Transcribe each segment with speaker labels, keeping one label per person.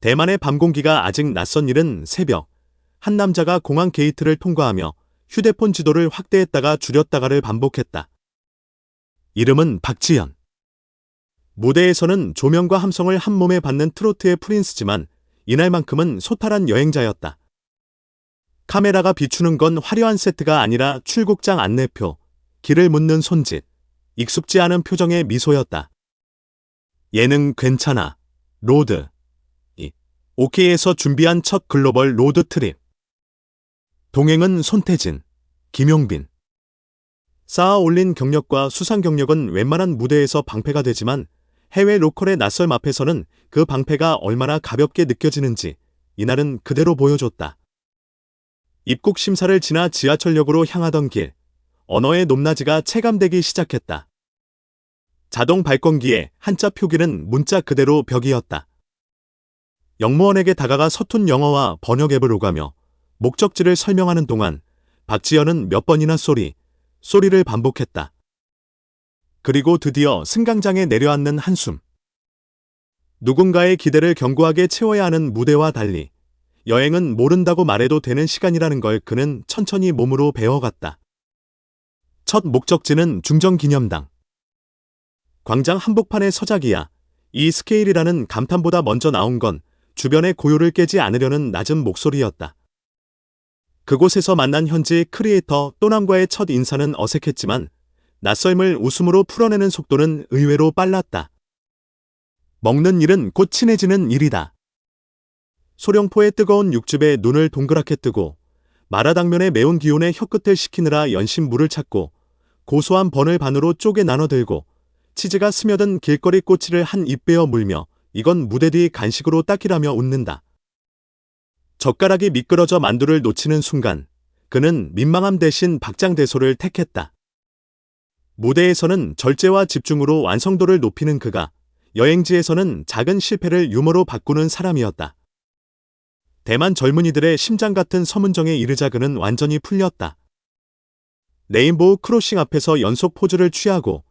Speaker 1: 대만의 밤 공기가 아직 낯선 일은 새벽, 한 남자가 공항 게이트를 통과하며 휴대폰 지도를 확대했다가 줄였다가를 반복했다. 이름은 박지연. 무대에서는 조명과 함성을 한 몸에 받는 트로트의 프린스지만 이날만큼은 소탈한 여행자였다. 카메라가 비추는 건 화려한 세트가 아니라 출국장 안내표, 길을 묻는 손짓, 익숙지 않은 표정의 미소였다. 예능 괜찮아, 로드. 이 오케이에서 준비한 첫 글로벌 로드 트립. 동행은 손태진, 김용빈. 쌓아 올린 경력과 수상 경력은 웬만한 무대에서 방패가 되지만 해외 로컬의 낯설m 앞에서는 그 방패가 얼마나 가볍게 느껴지는지 이날은 그대로 보여줬다. 입국 심사를 지나 지하철역으로 향하던 길, 언어의 높낮이가 체감되기 시작했다. 자동 발권기에 한자 표기는 문자 그대로 벽이었다. 영무원에게 다가가 서툰 영어와 번역 앱을 오가며 목적지를 설명하는 동안 박지연은 몇 번이나 소리, 소리를 반복했다. 그리고 드디어 승강장에 내려앉는 한숨. 누군가의 기대를 견고하게 채워야 하는 무대와 달리 여행은 모른다고 말해도 되는 시간이라는 걸 그는 천천히 몸으로 배워갔다. 첫 목적지는 중정기념당. 광장 한복판의 서자기야. 이 스케일이라는 감탄보다 먼저 나온 건 주변의 고요를 깨지 않으려는 낮은 목소리였다. 그곳에서 만난 현지 크리에이터 또남과의 첫 인사는 어색했지만 낯설음을 웃음으로 풀어내는 속도는 의외로 빨랐다. 먹는 일은 곧 친해지는 일이다. 소령포의 뜨거운 육즙에 눈을 동그랗게 뜨고 마라당면의 매운 기운에 혀끝을 식히느라 연신 물을 찾고 고소한 번을 반으로 쪼개 나눠 들고 치즈가 스며든 길거리 꼬치를 한 입 베어 물며 이건 무대 뒤 간식으로 딱이라며 웃는다. 젓가락이 미끄러져 만두를 놓치는 순간 그는 민망함 대신 박장대소를 택했다. 무대에서는 절제와 집중으로 완성도를 높이는 그가 여행지에서는 작은 실패를 유머로 바꾸는 사람이었다. 대만 젊은이들의 심장 같은 서문정에 이르자 그는 완전히 풀렸다. 레인보우 크로싱 앞에서 연속 포즈를 취하고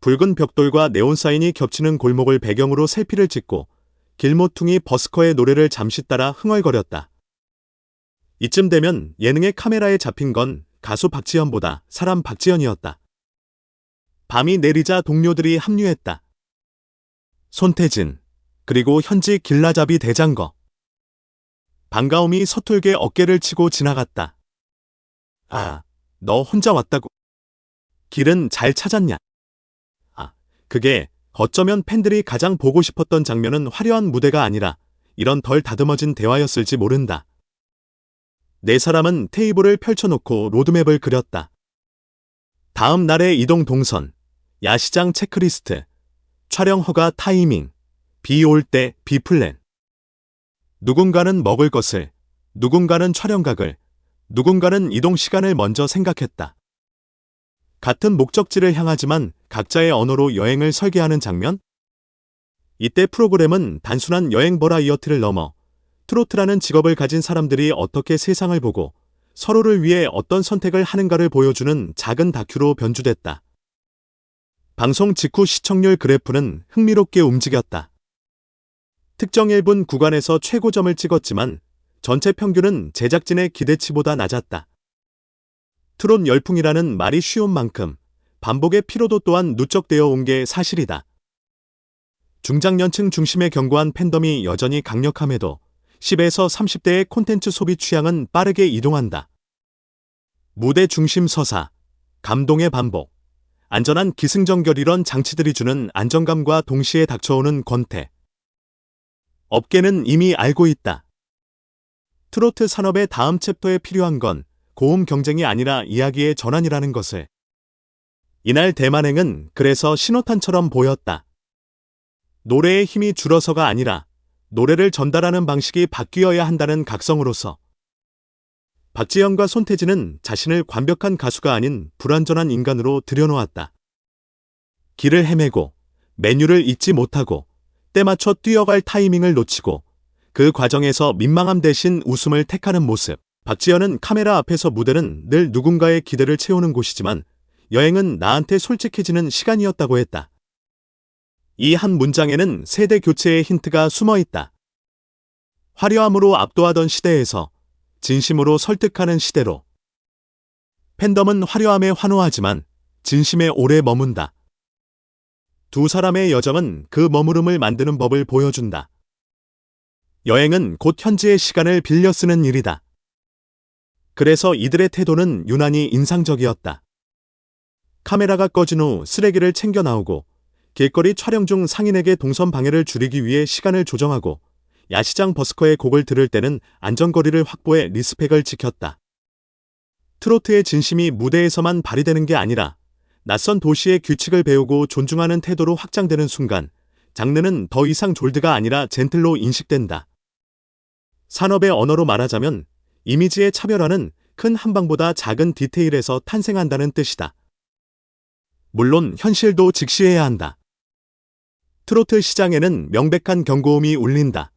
Speaker 1: 붉은 벽돌과 네온 사인이 겹치는 골목을 배경으로 셀피를 찍고 길모퉁이 버스커의 노래를 잠시 따라 흥얼거렸다. 이쯤 되면 예능의 카메라에 잡힌 건 가수 박지현보다 사람 박지현이었다. 밤이 내리자 동료들이 합류했다. 손태진, 그리고 현지 길라잡이 대장거. 반가움이 서툴게 어깨를 치고 지나갔다. 아, 너 혼자 왔다고. 길은 잘 찾았냐? 아, 그게 어쩌면 팬들이 가장 보고 싶었던 장면은 화려한 무대가 아니라 이런 덜 다듬어진 대화였을지 모른다. 네 사람은 테이블을 펼쳐놓고 로드맵을 그렸다. 다음 날의 이동 동선, 야시장 체크리스트, 촬영 허가 타이밍, 비 올 때 비 플랜. 누군가는 먹을 것을, 누군가는 촬영각을, 누군가는 이동 시간을 먼저 생각했다. 같은 목적지를 향하지만 각자의 언어로 여행을 설계하는 장면? 이때 프로그램은 단순한 여행 버라이어티를 넘어 트로트라는 직업을 가진 사람들이 어떻게 세상을 보고 서로를 위해 어떤 선택을 하는가를 보여주는 작은 다큐로 변주됐다. 방송 직후 시청률 그래프는 흥미롭게 움직였다. 특정 1분 구간에서 최고점을 찍었지만 전체 평균은 제작진의 기대치보다 낮았다. 트롯 열풍이라는 말이 쉬운 만큼 반복의 피로도 또한 누적되어 온 게 사실이다. 중장년층 중심의 견고한 팬덤이 여전히 강력함에도 10에서 30대의 콘텐츠 소비 취향은 빠르게 이동한다. 무대 중심 서사, 감동의 반복, 안전한 기승전결 이런 장치들이 주는 안정감과 동시에 닥쳐오는 권태. 업계는 이미 알고 있다. 트로트 산업의 다음 챕터에 필요한 건 고음 경쟁이 아니라 이야기의 전환이라는 것을. 이날 대만행은 그래서 신호탄처럼 보였다. 노래의 힘이 줄어서가 아니라 노래를 전달하는 방식이 바뀌어야 한다는 각성으로서 박지현과 손태진은 자신을 완벽한 가수가 아닌 불완전한 인간으로 들여놓았다. 길을 헤매고 메뉴를 잊지 못하고 때 맞춰 뛰어갈 타이밍을 놓치고 그 과정에서 민망함 대신 웃음을 택하는 모습. 박지현은 카메라 앞에서 무대는 늘 누군가의 기대를 채우는 곳이지만 여행은 나한테 솔직해지는 시간이었다고 했다. 이 한 문장에는 세대 교체의 힌트가 숨어 있다. 화려함으로 압도하던 시대에서 진심으로 설득하는 시대로. 팬덤은 화려함에 환호하지만 진심에 오래 머문다. 두 사람의 여정은 그 머무름을 만드는 법을 보여준다. 여행은 곧 현지의 시간을 빌려 쓰는 일이다. 그래서 이들의 태도는 유난히 인상적이었다. 카메라가 꺼진 후 쓰레기를 챙겨 나오고 길거리 촬영 중 상인에게 동선 방해를 줄이기 위해 시간을 조정하고 야시장 버스커의 곡을 들을 때는 안전거리를 확보해 리스펙을 지켰다. 트로트의 진심이 무대에서만 발휘되는 게 아니라 낯선 도시의 규칙을 배우고 존중하는 태도로 확장되는 순간 장르는 더 이상 졸드가 아니라 젠틀로 인식된다. 산업의 언어로 말하자면 이미지의 차별화는 큰 한방보다 작은 디테일에서 탄생한다는 뜻이다. 물론 현실도 직시해야 한다. 트로트 시장에는 명백한 경고음이 울린다.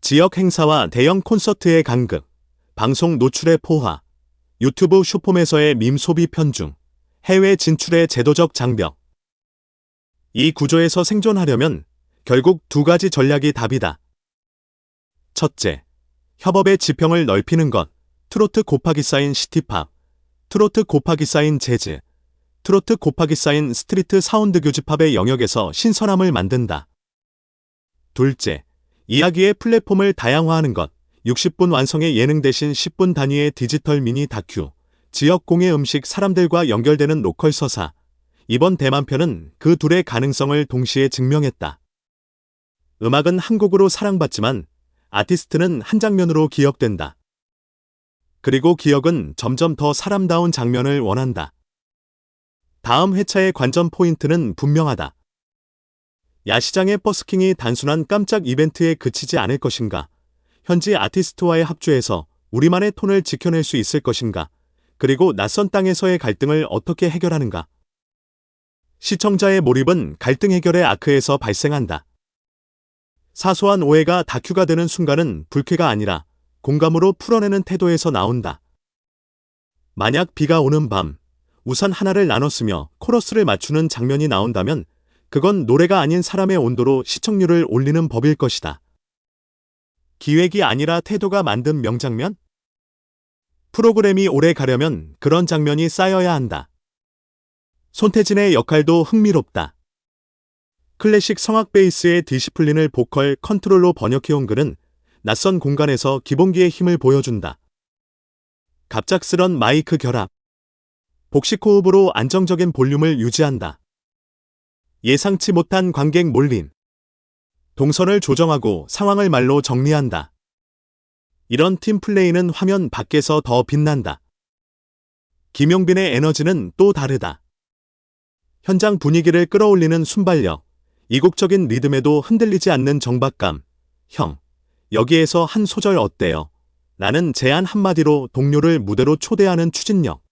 Speaker 1: 지역 행사와 대형 콘서트의 간극, 방송 노출의 포화, 유튜브 쇼폼에서의 밈 소비 편중, 해외 진출의 제도적 장벽. 이 구조에서 생존하려면 결국 두 가지 전략이 답이다. 첫째, 협업의 지평을 넓히는 것, 트로트 곱하기 쌓인 시티팝, 트로트 곱하기 쌓인 재즈, 트로트 곱하기 쌓인 스트리트 사운드 교집합의 영역에서 신선함을 만든다. 둘째, 이야기의 플랫폼을 다양화하는 것, 60분 완성의 예능 대신 10분 단위의 디지털 미니 다큐, 지역 공예 음식 사람들과 연결되는 로컬 서사. 이번 대만편은 그 둘의 가능성을 동시에 증명했다. 음악은 한 곡으로 사랑받지만 아티스트는 한 장면으로 기억된다. 그리고 기억은 점점 더 사람다운 장면을 원한다. 다음 회차의 관전 포인트는 분명하다. 야시장의 버스킹이 단순한 깜짝 이벤트에 그치지 않을 것인가? 현지 아티스트와의 합주에서 우리만의 톤을 지켜낼 수 있을 것인가? 그리고 낯선 땅에서의 갈등을 어떻게 해결하는가? 시청자의 몰입은 갈등 해결의 아크에서 발생한다. 사소한 오해가 다큐가 되는 순간은 불쾌가 아니라 공감으로 풀어내는 태도에서 나온다. 만약 비가 오는 밤, 우산 하나를 나눴으며 코러스를 맞추는 장면이 나온다면 그건 노래가 아닌 사람의 온도로 시청률을 올리는 법일 것이다. 기획이 아니라 태도가 만든 명장면? 프로그램이 오래 가려면 그런 장면이 쌓여야 한다. 손태진의 역할도 흥미롭다. 클래식 성악 베이스의 디시플린을 보컬 컨트롤로 번역해온 그는 낯선 공간에서 기본기의 힘을 보여준다. 갑작스런 마이크 결합. 복식 호흡으로 안정적인 볼륨을 유지한다. 예상치 못한 관객 몰림. 동선을 조정하고 상황을 말로 정리한다. 이런 팀 플레이는 화면 밖에서 더 빛난다. 김용빈의 에너지는 또 다르다. 현장 분위기를 끌어올리는 순발력, 이국적인 리듬에도 흔들리지 않는 정박감. 형, 여기에서 한 소절 어때요? 라는 제안 한마디로 동료를 무대로 초대하는 추진력.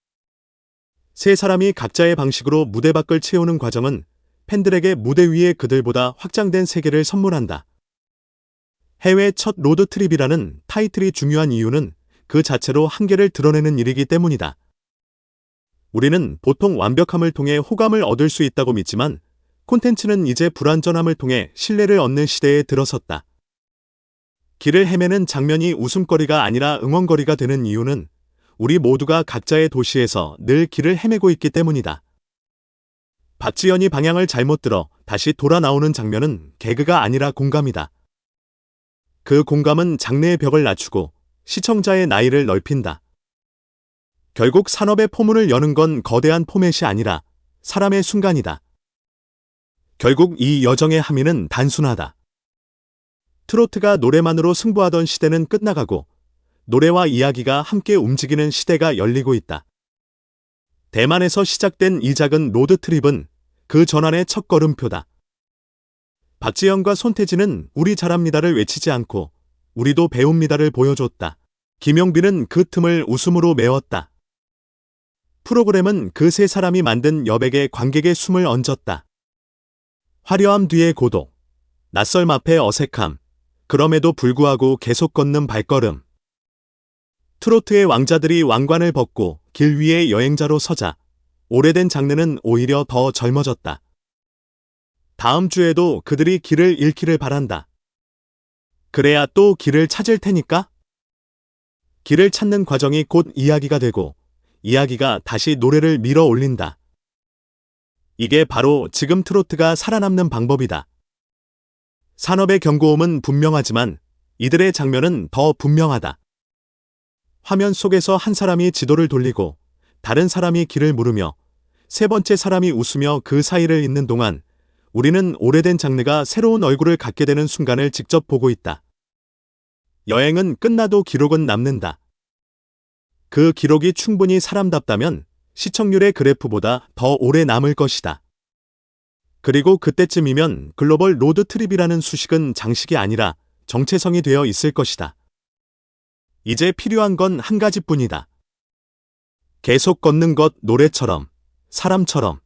Speaker 1: 세 사람이 각자의 방식으로 무대 밖을 채우는 과정은 팬들에게 무대 위에 그들보다 확장된 세계를 선물한다. 해외 첫 로드 트립이라는 타이틀이 중요한 이유는 그 자체로 한계를 드러내는 일이기 때문이다. 우리는 보통 완벽함을 통해 호감을 얻을 수 있다고 믿지만 콘텐츠는 이제 불완전함을 통해 신뢰를 얻는 시대에 들어섰다. 길을 헤매는 장면이 웃음거리가 아니라 응원거리가 되는 이유는 우리 모두가 각자의 도시에서 늘 길을 헤매고 있기 때문이다. 박지연이 방향을 잘못 들어 다시 돌아 나오는 장면은 개그가 아니라 공감이다. 그 공감은 장르의 벽을 낮추고 시청자의 나이를 넓힌다. 결국 산업의 포문을 여는 건 거대한 포맷이 아니라 사람의 순간이다. 결국 이 여정의 함의는 단순하다. 트로트가 노래만으로 승부하던 시대는 끝나가고 노래와 이야기가 함께 움직이는 시대가 열리고 있다. 대만에서 시작된 이 작은 로드트립은 그 전환의 첫 걸음표다. 박지영과 손태진은 우리 잘합니다를 외치지 않고 우리도 배웁니다를 보여줬다. 김용빈은 그 틈을 웃음으로 메웠다. 프로그램은 그 세 사람이 만든 여백의 관객의 숨을 얹었다. 화려함 뒤의 고독, 낯설음 앞의 어색함, 그럼에도 불구하고 계속 걷는 발걸음. 트로트의 왕자들이 왕관을 벗고 길 위에 여행자로 서자 오래된 장르는 오히려 더 젊어졌다. 다음 주에도 그들이 길을 잃기를 바란다. 그래야 또 길을 찾을 테니까? 길을 찾는 과정이 곧 이야기가 되고, 이야기가 다시 노래를 밀어 올린다. 이게 바로 지금 트로트가 살아남는 방법이다. 산업의 경고음은 분명하지만 이들의 장면은 더 분명하다. 화면 속에서 한 사람이 지도를 돌리고 다른 사람이 길을 물으며 세 번째 사람이 웃으며 그 사이를 잇는 동안 우리는 오래된 장르가 새로운 얼굴을 갖게 되는 순간을 직접 보고 있다. 여행은 끝나도 기록은 남는다. 그 기록이 충분히 사람답다면 시청률의 그래프보다 더 오래 남을 것이다. 그리고 그때쯤이면 글로벌 로드 트립이라는 수식은 장식이 아니라 정체성이 되어 있을 것이다. 이제 필요한 건 한 가지뿐이다. 계속 걷는 것 노래처럼, 사람처럼.